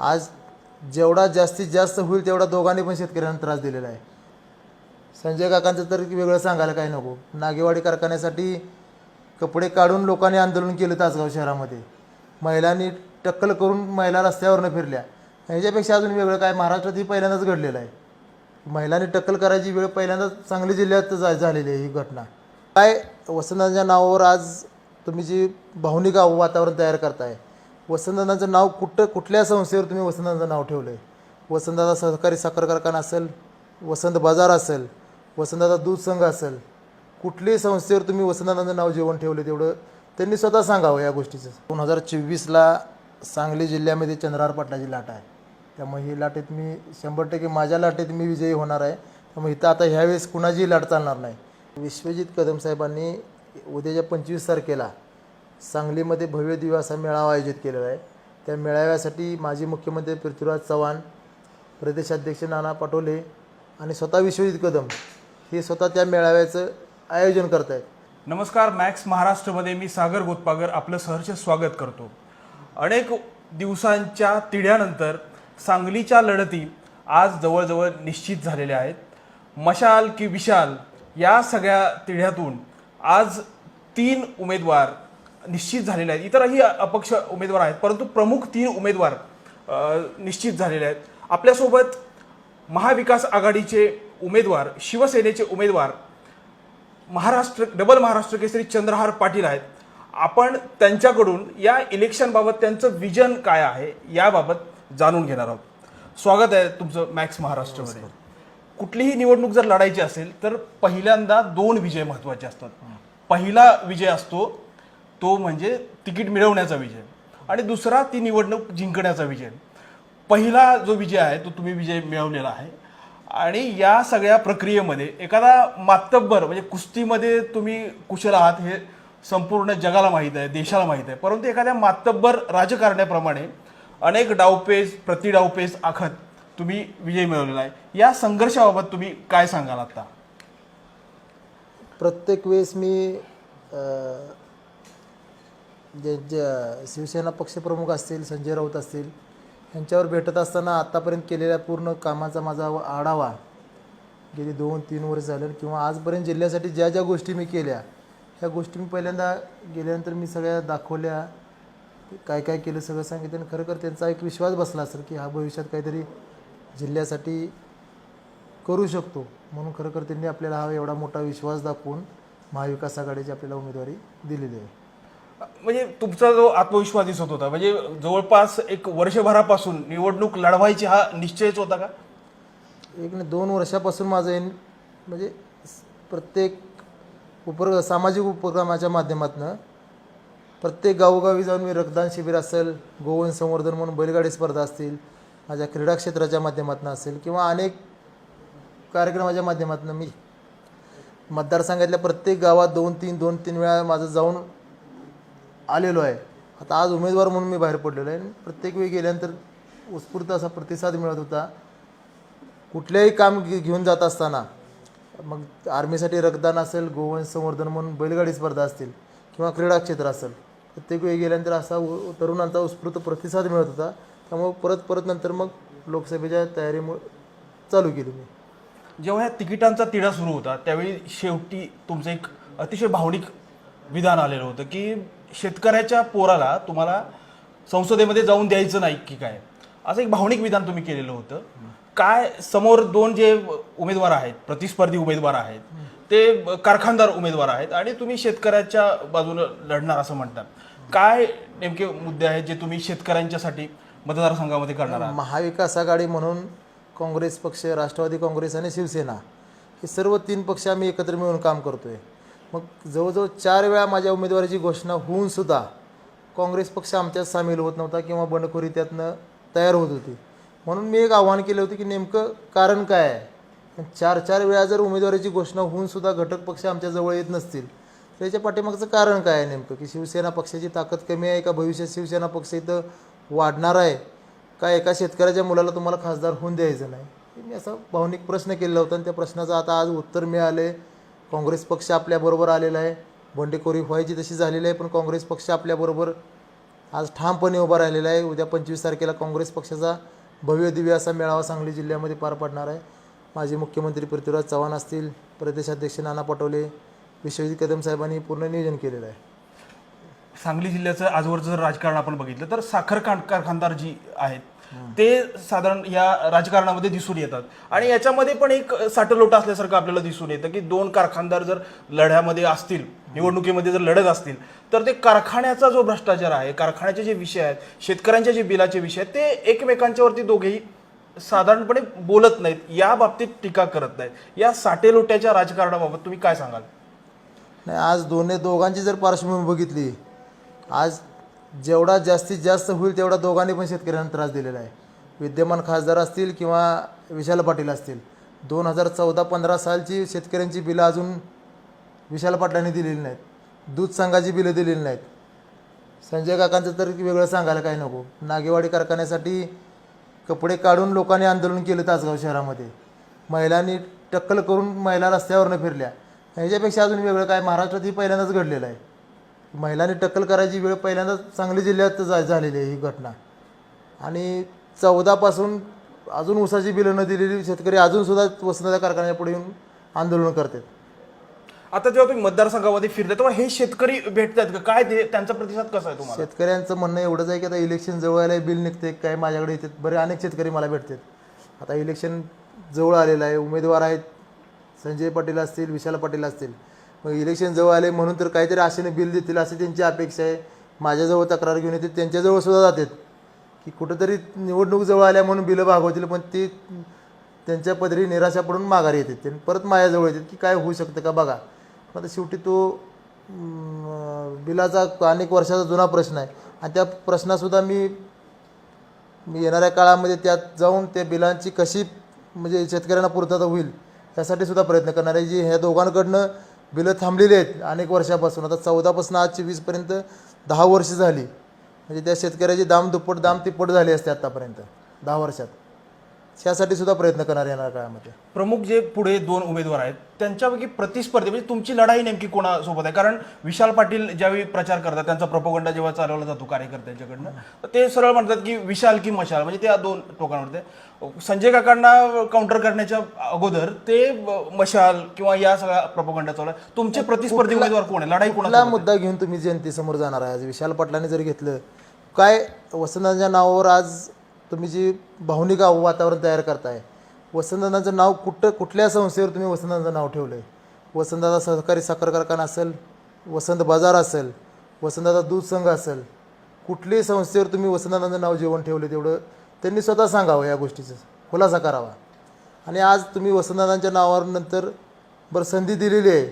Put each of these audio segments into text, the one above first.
आज जेवढा जास्तीत जास्त होईल तेवढा दोघांनी पण शेतकऱ्यांना त्रास दिलेला आहे. संजय काकांचं तर वेगळं सांगायला काही नको. नागेवाडी कारखान्यासाठी कपडे काढून लोकांनी आंदोलन केलं तासगाव शहरामध्ये. महिलांनी टक्कल करून महिला रस्त्यावरनं फिरल्या. ह्याच्यापेक्षा अजून वेगळं काय? महाराष्ट्रात ही पहिल्यांदाच घडलेलं आहे. महिलांनी टक्कल करायची वेळ पहिल्यांदाच सांगली जिल्ह्यात जा झालेली आहे ही घटना. काय? वसंतांच्या नावावर आज तुम्ही जी भावनिक आव- वातावरण तयार करताय वसंतदादांचं नाव कुठं कुठल्या संस्थेवर तुम्ही वसंतदादांचं नाव ठेवलं आहे वसंतदादा सहकारी साखर कारखाना असेल वसंत बाजार असेल वसंतदादा दूध संघ असेल कुठल्याही संस्थेवर तुम्ही वसंतदादांचं नाव जेवण ठेवलं तेवढं त्यांनी स्वतः सांगावं या गोष्टीचं. दोन हजार चोवीसला सांगली जिल्ह्यामध्ये चंद्रहार पाटलाची लाट आहे. त्यामुळे ही लाटेत मी शंभर टक्के माझ्या लाटेत मी विजयी होणार आहे. त्यामुळे इथं आता ह्यावेळेस कुणाचीही लाट चालणार नाही. विश्वजित कदम साहेबांनी उद्याच्या पंचवीस तारखेला सांगलीमध्ये भव्य दिव्य असा मेळावा आयोजित केलेला आहे. त्या मेळाव्यासाठी माजी मुख्यमंत्री पृथ्वीराज चव्हाण प्रदेशाध्यक्ष नाना पटोले आणि स्वतः विश्वजित कदम हे स्वतः त्या मेळाव्याचं आयोजन करत आहेत नमस्कार मॅक्स महाराष्ट्रमध्ये मी सागर गोतपागर आपलं सहर्ष स्वागत करतो. अनेक दिवसांच्या तिढ्यानंतर सांगलीच्या लढती आज जवळजवळ निश्चित झालेल्या आहेत. मशाल की विशाल या सगळ्या तिढ्यातून आज तीन उमेदवार निश्चित झालेले आहेत. इतरही अपक्ष उमेदवार आहेत परंतु प्रमुख तीन उमेदवार निश्चित झालेले आहेत. आपल्यासोबत महाविकास आघाडीचे उमेदवार शिवसेनेचे उमेदवार महाराष्ट्र डबल महाराष्ट्र केसरी चंद्रहार पाटील आहेत. आपण त्यांच्याकडून या इलेक्शनबाबत त्यांचं विजन काय आहे याबाबत जाणून घेणार आहोत. स्वागत आहे तुमचं मॅक्स महाराष्ट्रमध्ये. कुठलीही निवडणूक जर लढायची असेल तर पहिल्यांदा दोन विजय महत्त्वाचे असतात. पहिला विजय असतो तो म्हणजे तिकीट मिळवण्याचा विजय. आणि दुसरा ती निवडणूक जिंकण्याचा विजय. पहिला जो विजय आहे तो तुम्ही विजय मिळवलेला आहे. आणि या सगळ्या प्रक्रियेमध्ये एखादा मातब्बर म्हणजे कुस्तीमध्ये तुम्ही कुशल आहात हे संपूर्ण जगाला माहीत आहे देशाला माहीत आहे. परंतु एखाद्या मातब्बर राजकारण्याप्रमाणे अनेक डावपेच प्रतिडावपेच आखत तुम्ही विजय मिळवलेला आहे. या संघर्षाबाबत तुम्ही काय सांगाल आता? प्रत्येक वेळेस मी जे जे शिवसेना पक्षप्रमुख असतील संजय राऊत असतील यांच्यावर भेटत असताना आत्तापर्यंत केलेल्या पूर्ण कामाचा माझा आढावा गेली दोन तीन वर्ष झालं किंवा आजपर्यंत जिल्ह्यासाठी ज्या ज्या गोष्टी मी केल्या ह्या गोष्टी मी पहिल्यांदा गेल्यानंतर मी सगळ्या दाखवल्या काय काय केलं सगळं सांगितलं आणि खरं त्यांचा एक विश्वास बसला असेल की हा भविष्यात काहीतरी जिल्ह्यासाठी करू शकतो. म्हणून खरं खरं त्यांनी आपल्याला हा एवढा मोठा विश्वास दाखवून महाविकास आघाडीची आपल्याला उमेदवारी दिलेली आहे. म्हणजे तुमचा जो आत्मविश्वास दिसत होता म्हणजे जवळपास एक वर्षभरापासून निवडणूक लढवायची हा निश्चयच होता का? एक नाही दोन वर्षापासून माझं येईन म्हणजे प्रत्येक उपर सामाजिक उपक्रमाच्या माध्यमातून प्रत्येक गावोगावी जाऊन मी रक्तदान शिबिर असेल गोवन संवर्धन म्हणून बैलगाडी स्पर्धा असतील माझ्या क्रीडा क्षेत्राच्या माध्यमातून असेल किंवा अनेक कार्यक्रमाच्या माध्यमातून मी मतदारसंघातल्या प्रत्येक गावात दोन तीन दोन तीन वेळा माझं जाऊन आलेलो आहे. आता आज उमेदवार म्हणून मी बाहेर पडलेलो आहे. आणि प्रत्येक वेळी गेल्यानंतर उत्स्फूर्त असा प्रतिसाद मिळत होता. कुठल्याही काम घे- घेऊन जात असताना मग आर्मीसाठी रक्तदान असेल गोवंश संवर्धन म्हणून बैलगाडी स्पर्धा असतील किंवा क्रीडा क्षेत्र असेल प्रत्येक वेळी गेल्यानंतर असा उ- तरुणांचा उत्स्फूर्त प्रतिसाद मिळत होता. त्यामुळे परत परत नंतर मग लोकसभेच्या तयारीमुळे चालू केली मी. जेव्हा ह्या तिकिटांचा तिढा सुरू होता त्यावेळी शेवटी तुमचं एक अतिशय भावनिक विधान आलेलं होतं की शेतकऱ्याच्या पोराला तुम्हाला संसदेमध्ये जाऊन द्यायचं नाही की काय? असं एक भावनिक विधान तुम्ही केलेलं होतं. काय समोर दोन जे उमेदवार आहेत प्रतिस्पर्धी उमेदवार आहेत ते कारखानदार उमेदवार आहेत आणि तुम्ही शेतकऱ्याच्या बाजूने लढणार असं म्हणतात. काय नेमके मुद्दे आहेत जे तुम्ही शेतकऱ्यांच्यासाठी मतदारसंघामध्ये करणार आहात? महाविकास आघाडी म्हणून काँग्रेस पक्ष राष्ट्रवादी काँग्रेस आणि शिवसेना हे सर्व तीन पक्ष आम्ही एकत्र मिळून काम करतो आहे मग जवळजवळ चार वेळा माझ्या उमेदवाराची घोषणा होऊन सुद्धा काँग्रेस पक्ष आमच्यात सामील होत नव्हता किंवा बंडखोरी त्यातनं तयार होत होती. म्हणून मी एक आव्हान केलं होतं की नेमकं कारण काय आहे? चार चार वेळा जर उमेदवाराची घोषणा होऊनसुद्धा घटक पक्ष आमच्याजवळ येत नसतील तर याच्या पाठीमागचं कारण काय आहे नेमकं? की शिवसेना पक्षाची ताकद कमी आहे का? भविष्यात शिवसेना पक्ष इथं वाढणार आहे का? एका शेतकऱ्याच्या मुलाला तुम्हाला खासदार होऊन द्यायचं नाही? मी असा भावनिक प्रश्न केलेला होता आणि त्या प्रश्नाचं आता आज उत्तर मिळाले काँग्रेस पक्ष आपल्याबरोबर आलेला आहे. बंडेखोरी व्हायची तशी झालेली आहे पण काँग्रेस पक्ष आपल्याबरोबर आज ठामपणे उभा राहिलेला आहे. उद्या पंचवीस तारखेला काँग्रेस पक्षाचा भव्य दिव्य असा मेळावा सांगली जिल्ह्यामध्ये पार पडणार आहे. माजी मुख्यमंत्री पृथ्वीराज चव्हाण असतील प्रदेशाध्यक्ष नाना पटोले विश्वजित कदम साहेबांनी पूर्ण नियोजन केलेलं आहे. सांगली जिल्ह्याचं आजवरचं जर राजकारण आपण बघितलं तर साखर कार- कारखानदार जी आहेत ते साधारण या राजकारणामध्ये दिसून येतात. आणि याच्यामध्ये पण एक साठलोटा असल्यासारखं आपल्याला दिसून येतं की दोन कारखानदार जर लढ्यामध्ये असतील निवडणुकीमध्ये जर लढत असतील तर ते कारखान्याचा जो भ्रष्टाचार आहे कारखान्याचे जे विषय आहेत शेतकऱ्यांचे जे बिलाचे विषय आहेत ते एकमेकांच्यावरती दोघेही साधारणपणे बोलत नाहीत या बाबतीत टीका करत नाहीत. या साटेलोट्याच्या राजकारणाबाबत तुम्ही काय सांगाल? नाही आज दोन्ही दोघांची जर पार्श्वभूमी बघितली आज जेवढा जास्तीत जास्त होईल तेवढा दोघांनी पण शेतकऱ्यांना त्रास दिलेला आहे. विद्यमान खासदार असतील किंवा विशाल पाटील असतील दोन हजार चौदा पंधरा सालची शेतकऱ्यांची बिलं अजून विशाल पाटलांनी दिलेली नाहीत दूध संघाची बिलं दिलेली नाहीत. संजय काकांचं तर वेगळं सांगायला काही नको. नागेवाडी कारखान्यासाठी कपडे काढून लोकांनी आंदोलन केलं तासगाव शहरामध्ये. महिलांनी टक्कल करून महिला रस्त्यावरनं फिरल्या. ह्याच्यापेक्षा अजून वेगळं काय? महाराष्ट्रात ही पहिल्यांदाच घडलेलं आहे. महिलांनी टक्कल करायची वेळ पहिल्यांदाच सांगली जिल्ह्यात जा झालेली आहे ही घटना. आणि चौदापासून अजून ऊसाची बिलं न दिलेली शेतकरी अजूनसुद्धा वसंतदादा कारखान्याच्या पुढे येऊन आंदोलन करतात. आता जेव्हा तुम्ही मतदारसंघामध्ये फिरता तेव्हा हे शेतकरी भेटतात का? काय ते त्यांचा प्रतिसाद कसा आहे तुम्हाला? शेतकऱ्यांचं म्हणणं एवढंच आहे की आता इलेक्शन जवळ आलं बिल निघते काय माझ्याकडे येतात बरे अनेक शेतकरी मला भेटतात. आता इलेक्शन जवळ आलेलं आहे उमेदवार आहेत संजय पाटील असतील विशाल पाटील असतील. मग इलेक्शन जवळ आले म्हणून तर काहीतरी आशेने बिल देतील अशी त्यांची अपेक्षा आहे. माझ्याजवळ तक्रार घेऊन येते त्यांच्याजवळ सुद्धा जातात. की कुठंतरी निवडणूक जवळ आल्या म्हणून बिलं भागवतील पण ती त्यांच्या पदरी निराशा पडून माघारी येतात. ते परत माझ्याजवळ येतात की काय होऊ शकतं का बघा. मग आता शेवटी तो बिलाचा अनेक वर्षाचा जुना प्रश्न आहे. आणि त्या प्रश्नासुद्धा मी मी येणाऱ्या काळामध्ये त्यात जाऊन त्या बिलांची कशी म्हणजे शेतकऱ्यांना पूर्तता होईल यासाठी सुद्धा प्रयत्न करणार आहे. जी ह्या दोघांकडनं बिलं थांबलेली आहेत. अनेक वर्षापासून. आता चौदापासून आजची वीसपर्यंत दहा वर्ष झाली. म्हणजे त्या शेतकऱ्याची दाम दुप्पट दाम तिप्पट झाली असते आत्तापर्यंत दहा वर्षात. यासाठी सुद्धा प्रयत्न करणार येणाऱ्या काळामध्ये. प्रमुख जे पुढे दोन उमेदवार आहेत त्यांच्यापैकी प्रतिस्पर्धी म्हणजे तुमची लढाई नेमकी कोणासोबत आहे? कारण विशाल पाटील ज्यावेळी प्रचार करतात त्यांचा प्रपोगंडा जेव्हा चालवला जातो कार्यकर्त्यांच्याकडनं तर ते सरळ म्हणतात की विशाल की मशाल म्हणजे त्या दोन टोकांवर संजय काकांना काउंटर करण्याच्या अगोदर ते मशाल किंवा या सगळ्या प्रपोगंडा चालू आहे. तुमचे प्रतिस्पर्धी उमेदवार कोण आहे? लढाई कुठला कोणा मुद्दा घेऊन तुम्ही जनतेसमोर जाणार आहे? आज विशाल पाटलांनी जर घेतलं काय वसंतांच्या नावावर आज तुम्ही जी भावनिक वातावरण तयार करताय वसंतदादांचं नाव कुठं कुठल्या संस्थेवर तुम्ही वसंतदादांचं नाव ठेवलं आहे वसंतदादा सहकारी साखर कारखाना असेल वसंत बाजार असेल वसंतदादा दूध संघ असेल कुठल्याही संस्थेवर तुम्ही वसंतदादांचं नाव जेवण ठेवलं तेवढं त्यांनी स्वतः सांगावं या गोष्टीचं. खुलासा करावा. आणि आज तुम्ही वसंतदादांच्या नावावर नंतर बरं संधी दिलेली आहे.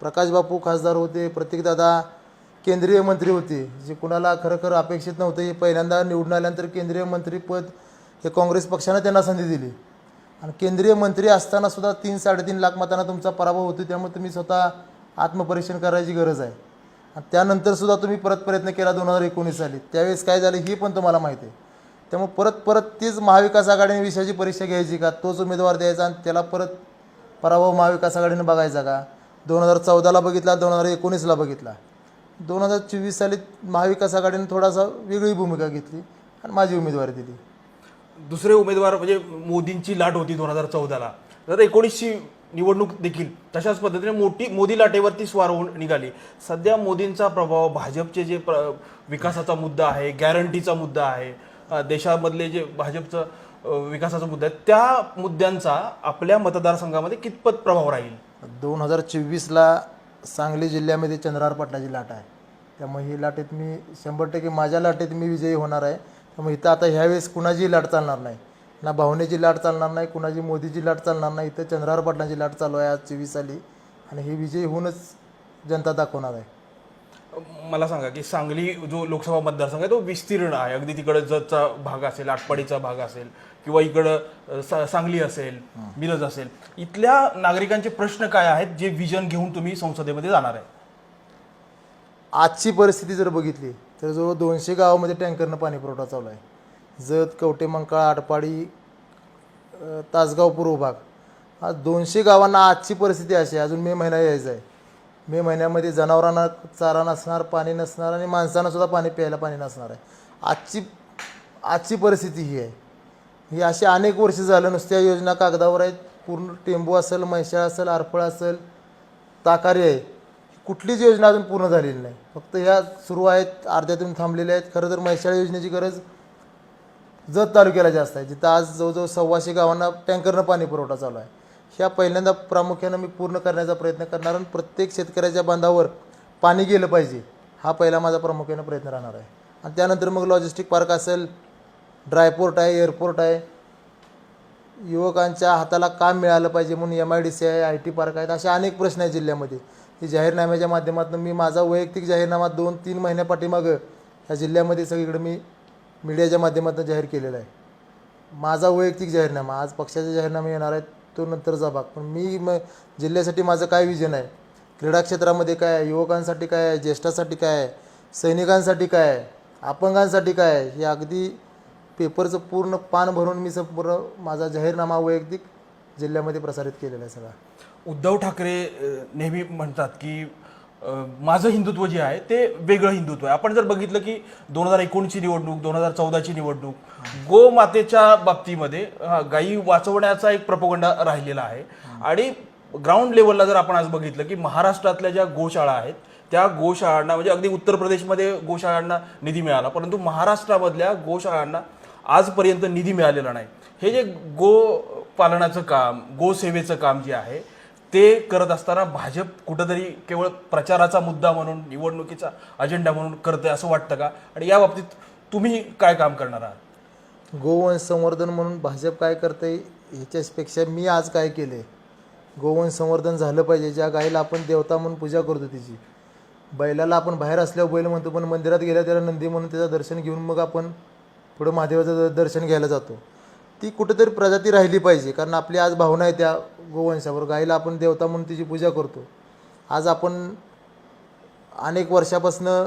प्रकाश बापू खासदार होते प्रतीकदादा केंद्रीय मंत्री होते. जे कुणाला खरं खरं अपेक्षित नव्हतं हे पहिल्यांदा निवडून आल्यानंतर केंद्रीय मंत्रीपद हे काँग्रेस पक्षानं त्यांना संधी दिली. आणि केंद्रीय मंत्री असताना सुद्धा तीन साडेतीन लाख मतांना तुमचा पराभव होतो त्यामुळे तुम्ही स्वतः आत्मपरीक्षण करायची गरज आहे. आणि त्यानंतर सुद्धा तुम्ही परत प्रयत्न केला दोन हजार एकोणीस साली. त्यावेळेस काय झालं हे पण तुम्हाला माहिती आहे. त्यामुळे परत परत तीच महाविकास आघाडीने विषयाची परीक्षा घ्यायची का? तोच उमेदवार द्यायचा आणि त्याला परत पराभव महाविकास आघाडीने बघायचा का? दोन हजार चौदाला बघितला दोन हजार एकोणीसला बघितला. दोन हजार चोवीस साली महाविकास आघाडीने थोडासा वेगळी भूमिका घेतली आणि माझी उमेदवारी दिली. दुसरे उमेदवार म्हणजे मोदींची लाट होती दोन हजार चौदाला. तर एकोणीसची निवडणूक देखील तशाच पद्धतीने मोठी मोदी लाटेवरती स्वार होऊन निघाली. सध्या मोदींचा प्रभाव भाजपचे जे प्र विकासाचा मुद्दा आहे गॅरंटीचा मुद्दा आहे देशामधले जे भाजपचं विकासाचा मुद्दा आहे त्या मुद्द्यांचा आपल्या मतदारसंघामध्ये कितपत प्रभाव राहील? दोन हजार चोवीसला सांगली जिल्ह्यामध्ये चंद्रहार पाटलाची लाट आहे. त्यामुळे ही लाटेत मी शंभर टक्के माझ्या लाटेत मी विजयी होणार आहे. त्यामुळे इथं आता ह्यावेळेस कुणाची लाट चालणार नाही. ना भावनेची लाट चालणार नाही कुणाची मोदीची लाट चालणार नाही. इथं चंद्रहार पाटलाची लाट चालू आहे आज चोवीस साली. आणि ही विजयी होऊनच जनता दाखवणार आहे. मला सांगा की सांगली जो लोकसभा मतदारसंघ आहे तो विस्तीर्ण आहे. अगदी तिकडे जतचा भाग असेल आटपाडीचा भाग असेल किंवा इकडं सा- सांगली असेल मिरज असेल इथल्या नागरिकांचे प्रश्न काय आहेत जे विजन घेऊन तुम्ही संसदेमध्ये जाणार आहे? आजची परिस्थिती जर बघितली तर जवळ दोनशे गावामध्ये टँकरनं पाणी पुरवठा चालू आहे. जत कवटे मंकाळ आटपाडी अ, तासगाव पूर्व भाग. आज दोनशे गावांना आजची परिस्थिती अशी आहे. अजून मे महिना यायचा आहे. मे महिन्यामध्ये जनावरांना चारा नसणार पाणी नसणार आणि माणसांना सुद्धा पाणी प्यायला पाणी नसणार आहे. आजची आजची परिस्थिती ही आहे. ही असे अनेक वर्ष झालं नुसत्या योजना कागदावर आहेत. पूर्ण टेंबू असेल म्हैशाळ असेल आरफळ असेल ताकारी आहे. कुठलीच योजना अजून पूर्ण झालेली नाही. फक्त ह्या सुरू आहेत अर्ध्यातून थांबलेल्या आहेत. खरं तर म्हैशाळ योजनेची गरज जत तालुक्याला जास्त आहे. जिथं आज जवळजवळ सव्वाशे गावांना टँकरनं पाणी पुरवठा चालू आहे. ह्या पहिल्यांदा प्रामुख्यानं मी पूर्ण करण्याचा प्रयत्न करणार आणि प्रत्येक शेतकऱ्याच्या बांधावर पाणी गेलं पाहिजे हा पहिला माझा प्रामुख्यानं प्रयत्न राहणार आहे. आणि त्यानंतर मग लॉजिस्टिक पार्क असेल ड्रायपोर्ट आहे एअरपोर्ट आहे. युवकांच्या हाताला काम मिळालं पाहिजे म्हणून एम आय डी सी आहे आय टी पार्क आहेत असे अनेक प्रश्न आहेत जिल्ह्यामध्ये. ते जाहीरनाम्याच्या माध्यमातून मी माझा वैयक्तिक जाहीरनामा दोन तीन महिन्या पाठीमागं ह्या जिल्ह्यामध्ये सगळीकडे मी मीडियाच्या माध्यमातून जाहीर केलेला आहे. माझा वैयक्तिक जाहीरनामा आज पक्षाचे जाहीरनामे येणार आहेत तो नंतरचा भाग. पण मी म जिल्ह्यासाठी माझं काय विजन आहे? क्रीडा क्षेत्रामध्ये काय आहे? युवकांसाठी काय आहे? ज्येष्ठासाठी काय आहे? सैनिकांसाठी काय आहे? अपंगांसाठी काय आहे? हे अगदी पेपरचं पूर्ण पान भरून मी संपूर्ण माझा जाहीरनामा वैयक्तिक जिल्ह्यामध्ये प्रसारित केलेला आहे सगळा. उद्धव ठाकरे नेहमी म्हणतात की माझं हिंदुत्व जे आहे ते वेगळं हिंदुत्व आहे. आपण जर बघितलं की दोन हजार एकोणीसची निवडणूक दोन हजार चौदाची निवडणूक गोमातेच्या बाबतीमध्ये अ, गायी वाचवण्याचा एक प्रपोगंडा राहिलेला आहे. आणि ग्राउंड लेवलला जर आपण आज बघितलं की महाराष्ट्रातल्या ज्या गोशाळा आहेत त्या गोशाळांना म्हणजे अगदी उत्तर प्रदेशमध्ये गोशाळांना निधी मिळाला परंतु महाराष्ट्रामधल्या गोशाळांना आजपर्यंत निधी मिळालेला नाही. हे जे गो पालनाचं काम गोसेवेचं काम जे आहे ते करत असताना भाजप कुठंतरी केवळ प्रचाराचा मुद्दा म्हणून निवडणुकीचा अजेंडा म्हणून करते असं वाटतं का? आणि या बाबतीत तुम्ही काय काम करणार आहात? गोवंश संवर्धन म्हणून भाजप काय करते ह्याच्यापेक्षा मी आज काय केले गोवंश संवर्धन झालं पाहिजे ज्या गायीला आपण देवता म्हणून पूजा करतो तिची. बैलाला आपण बाहेर असल्यावर बैल म्हणतो पण मंदिरात गेल्या त्याला नंदी म्हणून त्याचं दर्शन घेऊन मग आपण पुढं महादेवाचं दर्शन घ्यायला जातो. ती कुठेतरी प्रजाती राहिली पाहिजे कारण आपली आज भावना आहे त्या गोवंशावर. गायीला आपण देवता म्हणून तिची पूजा करतो. आज आपण अनेक वर्षापासनं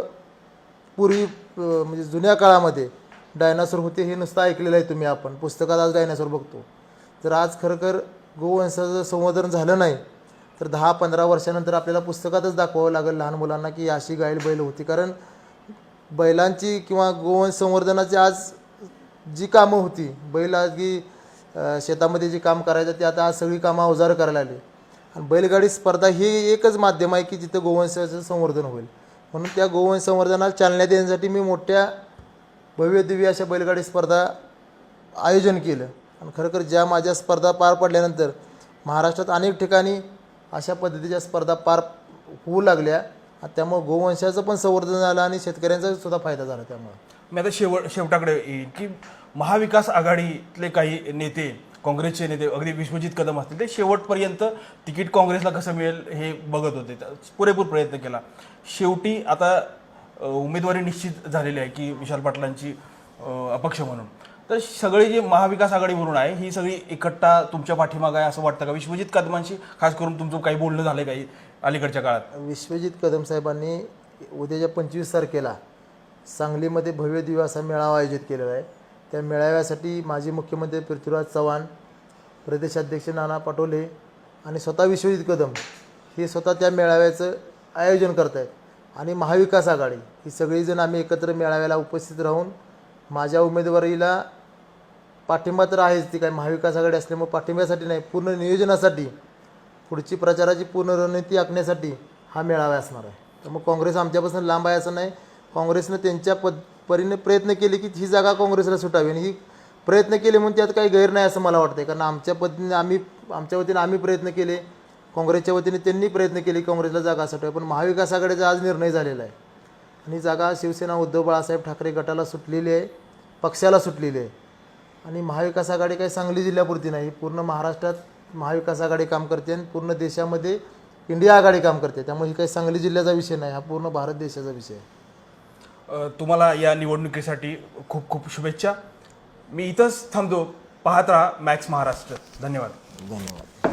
पूर्वी म्हणजे जुन्या काळामध्ये डायनासोर होते हे नुसतं ऐकलेलं आहे तुम्ही आपण. पुस्तकात आज डायनासोर बघतो. तर आज खरंखर गोवंशाचं संवर्धन झालं नाही तर दहा पंधरा वर्षानंतर आपल्याला पुस्तकातच दाखवावं लागेल लहान मुलांना की अशी गाईल बैल होती. कारण बैलांची किंवा गोवंश संवर्धनाची आज जी कामं होती बैल आज की शेतामध्ये जी काम करायचं ते आता आज सगळी कामं अवजार करायला आली आणि बैलगाडी स्पर्धा ही एकच माध्यम आहे की जिथं गोवंशाचं संवर्धन होईल. म्हणून त्या गोवंश संवर्धनाला चालना देण्यासाठी मी मोठ्या भव्य दिव्य अशा बैलगाडी स्पर्धा आयोजन केलं. आणि खरोखर ज्या माझ्या स्पर्धा पार पडल्यानंतर महाराष्ट्रात अनेक ठिकाणी अशा पद्धतीच्या स्पर्धा पार होऊ लागल्या. त्यामुळं गोवंशाचं पण संवर्धन झालं आणि शेतकऱ्यांचा सुद्धा फायदा झाला त्यामुळं. मी आता शेवट शेवटाकडे येईल की महाविकास आघाडीतले काही नेते काँग्रेसचे नेते अगदी विश्वजित कदम असतील ते शेवटपर्यंत तिकीट काँग्रेसला कसं मिळेल हे बघत होते. पुरेपूर प्रयत्न केला. शेवटी आता उमेदवारी निश्चित झालेली आहे की विशाल पाटलांची अपक्ष म्हणून. तर सगळी जी महाविकास आघाडी म्हणून आहे ही सगळी एकट्टा तुमच्या पाठीमागं आहे असं वाटतं का? विश्वजित कदमांशी खास करून तुमचं काही बोलणं झालं काही अलीकडच्या काळात? विश्वजित कदम साहेबांनी उद्याच्या पंचवीस तारखेला सांगलीमध्ये भव्य दिव्य असा मेळावा आयोजित केलेला आहे. त्या मेळाव्यासाठी माजी मुख्यमंत्री पृथ्वीराज चव्हाण प्रदेशाध्यक्ष नाना पटोले आणि स्वतः विश्वजित कदम हे स्वतः त्या मेळाव्याचं आयोजन करत आहेत आणि महाविकास आघाडी ही सगळीजण आम्ही एकत्र मेळाव्याला उपस्थित राहून माझ्या उमेदवारीला पाठिंबा तर आहेच. ती काय महाविकास आघाडी असल्यामुळे पाठिंब्यासाठी नाही पूर्ण नियोजनासाठी पुढची प्रचाराची पूर्ण रणनीती आखण्यासाठी हा मेळावा असणार आहे. तर मग काँग्रेस आमच्यापासून लांब आहे असं नाही. काँग्रेसनं त्यांच्या पद परीने प्रयत्न केले की ही जागा काँग्रेसला सुटावी. आणि ही प्रयत्न केले म्हणून त्यात काही गैर नाही असं मला वाटतं कारण आमच्या पद्धतीने आम्ही आमच्या वतीने आम्ही प्रयत्न केले. काँग्रेसच्या वतीने त्यांनी प्रयत्न केले काँग्रेसला जागा सुटावी. पण महाविकास आघाडीचा आज निर्णय झालेला आहे. आणि जागा शिवसेना उद्धव बाळासाहेब ठाकरे गटाला सुटलेली आहे. पक्षाला सुटलेली आहे. आणि महाविकास आघाडी काही सांगली जिल्ह्यापुरती नाही. पूर्ण महाराष्ट्रात महाविकास आघाडी काम करते आणि पूर्ण देशामध्ये इंडिया आघाडी काम करते. त्यामुळे ही काही सांगली जिल्ह्याचा विषय नाही हा पूर्ण भारत देशाचा विषय आहे. अ, तुम्हाला या निवडणुकीसाठी खूप खूप शुभेच्छा. मी इथंच थांबतो. पाहत राहा मॅक्स महाराष्ट्र. धन्यवाद. धन्यवाद.